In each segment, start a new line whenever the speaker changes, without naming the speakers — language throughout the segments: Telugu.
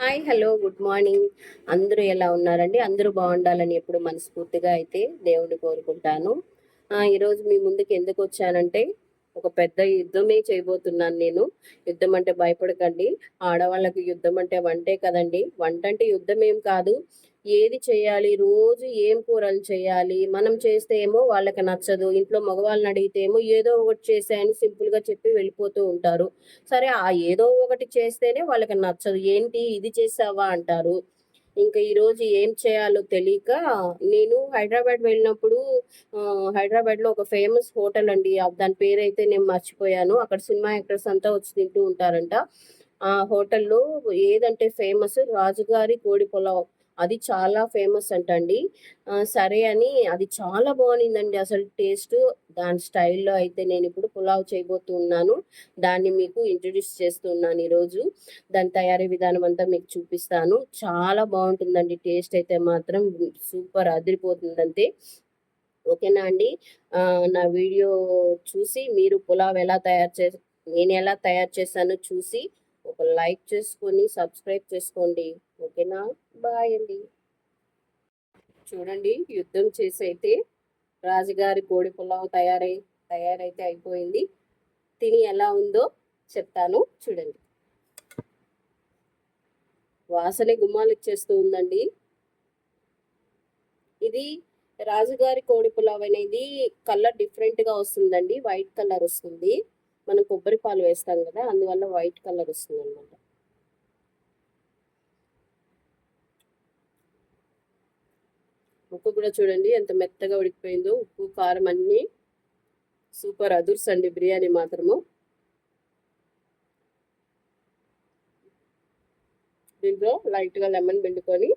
Hi hello good morning. అందరూ ఎలా ఉన్నారండి? అందరూ బాగుండాలని ఎప్పుడు మనస్ఫూర్తిగా అయితే దేవుడిని కోరుకుంటాను. ఆ, ఈరోజు మీ ముందుకు ఎందుకు వచ్చానంటే ఒక పెద్ద యుద్ధమే చేయబోతున్నాను నేను. యుద్ధం అంటే భయపడకండి. ఆడవాళ్ళకి యుద్ధం అంటే వంటే కదండి. వంట అంటే యుద్ధం ఏం కాదు. ఏది చేయాలి రోజు ఏం కూరలు చేయాలి మనం చేస్తే ఏమో వాళ్ళకి నచ్చదు. ఇంట్లో మగవాళ్ళని అడిగితే ఏమో ఏదో ఒకటి చేసాయని సింపుల్గా చెప్పి వెళ్ళిపోతూ ఉంటారు. సరే ఆ ఏదో ఒకటి చేస్తేనే వాళ్ళకి నచ్చదు. ఏంటి ఇది చేసావా అంటారు. ఇంకా ఈరోజు ఏం చేయాలో తెలియక నేను హైదరాబాద్ వెళ్ళినప్పుడు హైదరాబాద్లో ఒక ఫేమస్ హోటల్ అండి. దాని పేరైతే నేను మర్చిపోయాను. అక్కడ సినిమా యాక్టర్స్ అంతా వచ్చి తింటూ ఉంటారంట. ఆ హోటల్లో ఏదంటే ఫేమస్ రాజుగారి కోడి పులావ్. అది చాలా ఫేమస్ అంటండి. అండి సరే అని అది చాలా బాగుండిందండి అసలు టేస్ట్. దాని స్టైల్లో అయితే నేను ఇప్పుడు పులావ్ చేయబోతున్నాను దాన్ని మీకు ఇంట్రడ్యూస్ చేస్తున్నాను ఈరోజు. దాని తయారీ విధానం అంతా మీకు చూపిస్తాను. చాలా బాగుంటుందండి టేస్ట్ అయితే మాత్రం. సూపర్ అదిరిపోతుందంతే. ఓకేనా అండి? నా వీడియో చూసి మీరు పులావ్ ఎలా తయారు చే నేను ఎలా తయారు చేశానో చూసి ఒక లైక్ చేసుకొని సబ్స్క్రైబ్ చేసుకోండి. ఓకేనా? బాయ్ అండి. చూడండి యుద్ధం చేసి అయితే రాజుగారి కోడి పులావ్ తయారై తయారైతే అయిపోయింది. తిని ఎలా ఉందో చెప్తాను. చూడండి. వాసనే గుమ్మాలు ఇచ్చేస్తూ ఉందండి. ఇది రాజుగారి కోడి పులావ్ అనేది కలర్ డిఫరెంట్గా వస్తుందండి. వైట్ కలర్ వస్తుంది. మనం కొబ్బరి పాలు వేస్తాం కదా అందువల్ల వైట్ కలర్ వస్తుంది అనమాట ఉప్పు కూడా చూడండి ఎంత మెత్తగా ఉడికిపోయిందో. ఉప్పు కారం అన్నీ సూపర్ అదుర్స్ అండి బిర్యానీ మాత్రము. దీంట్లో లైట్గా లెమన్ పిండుకొని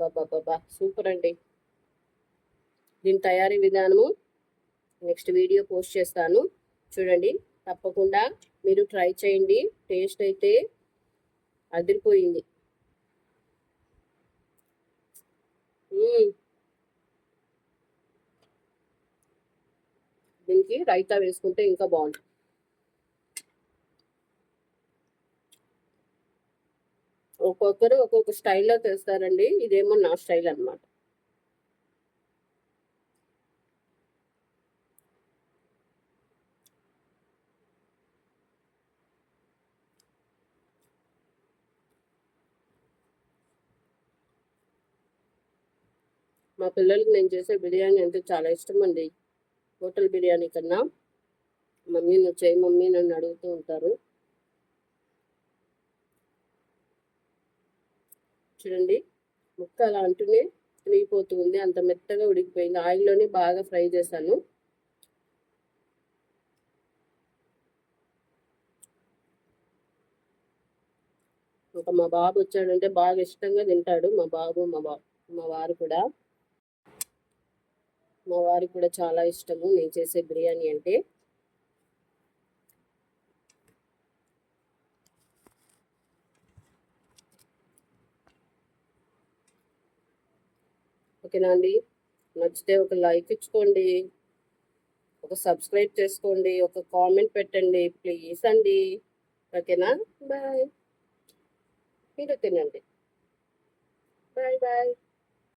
బాబా సూపర్ అండి. దీని తయారీ విధానము నెక్స్ట్ వీడియో పోస్ట్ చేస్తాను. చూడండి తప్పకుండా మీరు ట్రై చేయండి. టేస్ట్ అయితే అదిరిపోయింది. దీనికి రైతా వేసుకుంటే ఇంకా బాగుంటుంది. ఒక్కొక్కరు ఒక్కొక్క స్టైల్లో చేస్తారండి ఇదేమో నా స్టైల్ అన్నమాట. మా పిల్లలకి నేను చేసే బిర్యానీ అంటే చాలా ఇష్టం అండి హోటల్ బిర్యానీ కన్నా. మమ్మీ నువ్వు చేయి మమ్మీ నన్ను అడుగుతూ ఉంటారు. చూడండి ముక్క అలా అంటూనే తిరిగిపోతుంది అంత మెత్తగా ఉడికిపోయింది. ఆయిల్లోనే బాగా ఫ్రై చేశాను. ఒక మా బాబు వచ్చాడంటే బాగా ఇష్టంగా తింటాడు మా బాబు మా బాబు మా వారు కూడా. మా వారికి కూడా చాలా ఇష్టము. నేను చేసే బిర్యానీ అంటే ఓకేనా అండి? నచ్చితే ఒక లైక్ ఇచ్చుకోండి. ఒక సబ్స్క్రైబ్ చేసుకోండి. ఒక కామెంట్ పెట్టండి. ప్లీజ్ అండి. ఓకేనా? బాయ్. మీరు తినండి. Bye bye.